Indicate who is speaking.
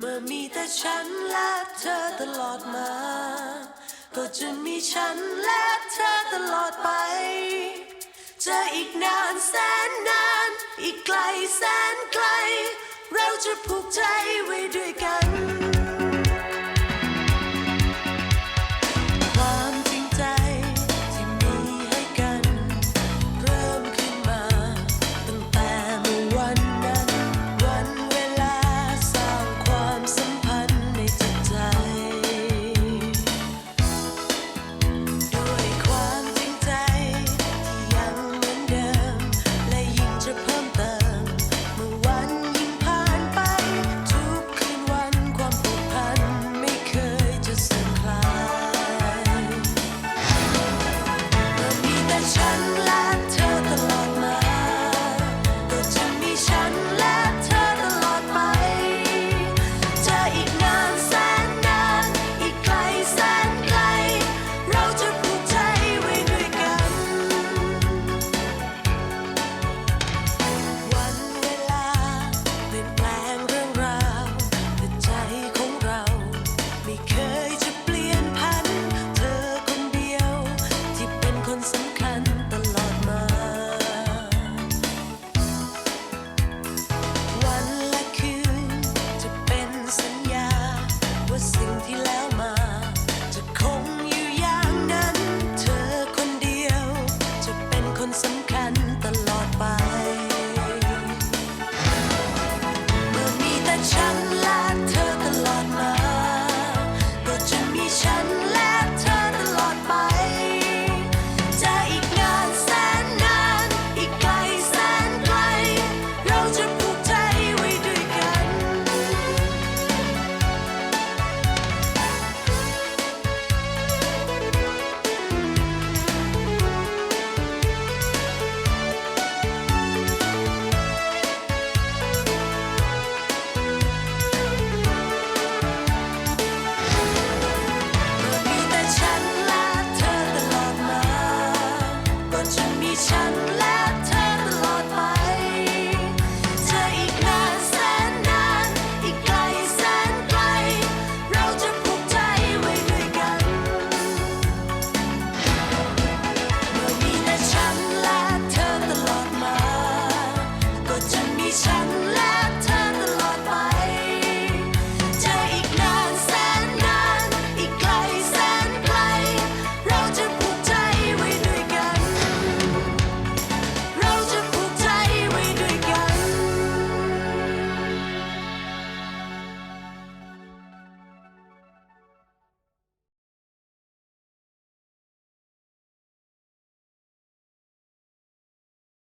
Speaker 1: เมื่อมีแต่ฉันและเธอตลอดมา ก็จะมีฉันและเธอตลอดไป จะอีกนานแสนนาน อีกไกลแสนไกล เราจะผูกใจไว้ด้วยกัน